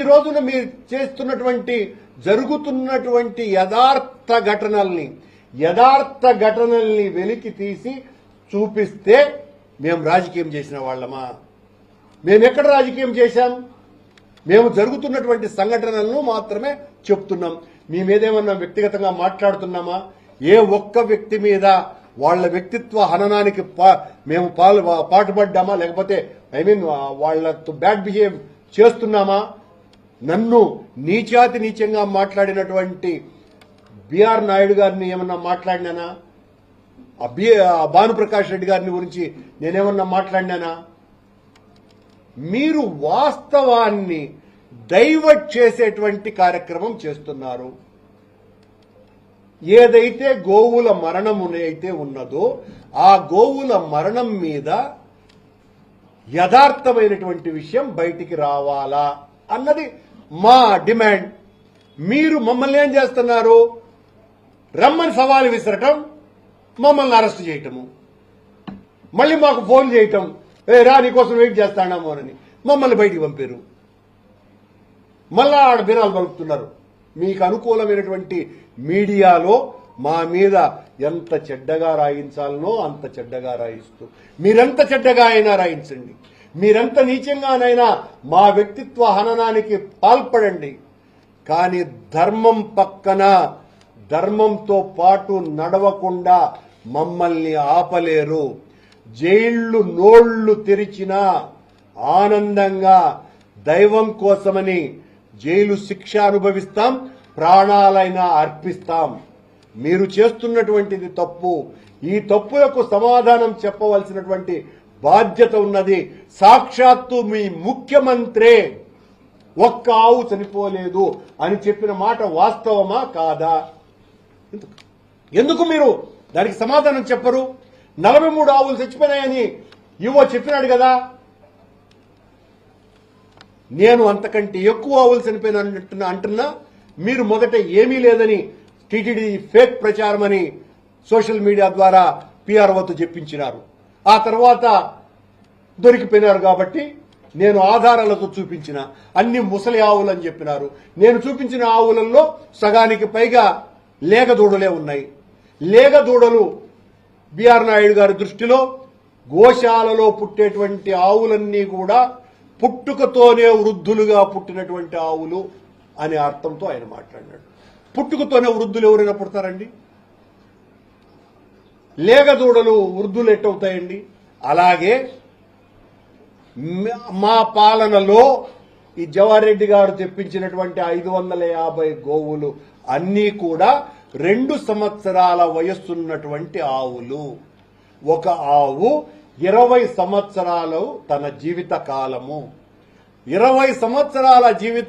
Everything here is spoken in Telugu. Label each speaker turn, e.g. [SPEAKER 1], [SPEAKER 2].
[SPEAKER 1] ఈ రోజున మీరు చేస్తున్నటువంటి జరుగుతున్నటువంటి యథార్థ ఘటనల్ని యథార్థ ఘటనల్ని వెలికి తీసి చూపిస్తే మేము రాజకీయం చేసిన వాళ్ళమా? మేము ఎక్కడ రాజకీయం చేశాం? మేము జరుగుతున్నటువంటి సంఘటనలను మాత్రమే చెప్తున్నాం. మీ మీదేమన్నా వ్యక్తిగతంగా మాట్లాడుతున్నామా? ఏ ఒక్క వ్యక్తి మీద వాళ్ళ వ్యక్తిత్వ హననానికి మేము పాలు పాటుపడ్డామా? లేకపోతే ఐ మీన్ వాళ్ళతో బ్యాడ్ బిహేవ్ చేస్తున్నామా? నన్ను నీచాతి నీచంగా మాట్లాడినటువంటి బిఆర్ నాయుడు గారిని ఏమన్నా మాట్లాడినానా? అభి భానుప్రకాష్ రెడ్డి గారిని గురించి నేనేమన్నా మాట్లాడినానా? మీరు వాస్తవాన్ని డైవర్ట్ చేసేటువంటి కార్యక్రమం చేస్తున్నారు. ఏదైతే గోవుల మరణం అయితే ఉన్నదో ఆ గోవుల మరణం మీద యథార్థమైనటువంటి విషయం బయటికి రావాలా అన్నది మా డిమాండ్. మీరు మమ్మల్ని ఏం చేస్తున్నారు? రమ్మని సవాలు విసరటం మమ్మల్ని అరెస్ట్ చేయటము. మళ్ళీ మాకు ఫోన్ చేయటం. ఏ రా నీకోసం వెయిట్ చేస్తాడాము అని మమ్మల్ని బయటికి పంపారు. మళ్ళా ఆడ బిరాలు పలుకుతున్నారు. మీకు అనుకూలమైనటువంటి మీడియాలో మా మీద ఎంత చెడ్డగా రాయించాలనో అంత చెడ్డగా రాయిస్తూ. మీరెంత చెడ్డగా అయినా రాయించండి. మీరెంత నీచంగానైనా మా వ్యక్తిత్వ హననానికి పాల్పడండి. కానీ ధర్మం పక్కన ధర్మంతో పాటు నడవకుండా మమ్మల్ని ఆపలేరు. జైళ్ళు నోళ్ళు తెరిచినా ఆనందంగా దైవం కోసమని జైలు శిక్ష అనుభవిస్తాం ప్రాణాలైనా అర్పిస్తాం. మీరు చేస్తున్నటువంటిది తప్పు. ఈ తప్పులకు సమాధానం చెప్పవలసినటువంటి బాధ్యత ఉన్నది. సాక్షాత్తు మీ ముఖ్యమంత్రే. ఒక్క ఆవు చనిపోలేదు అని చెప్పిన మాట వాస్తవమా కాదా? ఎందుకు? మీరు దానికి సమాధానం చెప్పరు? నలభై మూడు ఆవులు చచ్చిపోయినాయని యువ చెప్పినాడు కదా. నేను అంతకంటే ఎక్కువ ఆవులు చనిపోయిన అంటున్నా. అంటున్నా మీరు మొదట ఏమీ లేదని టీటీడీ ఫేక్ ప్రచారం అని సోషల్ మీడియా ద్వారా పిఆర్ఓతో చెప్పించినారు. ఆ తర్వాత దొరికిపోయినారు కాబట్టి నేను ఆధారాలతో చూపించిన అన్ని ముసలి ఆవులు అని చెప్పినారు. నేను చూపించిన ఆవులలో సగానికి పైగా లేగదూడలే ఉన్నాయి. లేగదూడలు బిఆర్ నాయుడు గారి దృష్టిలో గోశాలలో పుట్టేటువంటి ఆవులన్నీ కూడా పుట్టుకతోనే వృద్ధులుగా పుట్టినటువంటి ఆవులు అనే అర్థంతో ఆయన మాట్లాడినాడు. పుట్టుకతోనే వృద్ధులు ఎవరైనా పుడతారండి? లేగదూడలు వృద్ధులు ఎట్టవుతాయండి? అలాగే మా పాలనలో ఈ జవహర్ రెడ్డి గారు తెప్పించినటువంటి ఐదు వందల యాభై గోవులు అన్నీ కూడా రెండు సంవత్సరాల వయస్సున్నటువంటి ఆవులు. ఒక ఆవు ఇరవై సంవత్సరాలు తన జీవిత కాలము. ఇరవై సంవత్సరాల జీవిత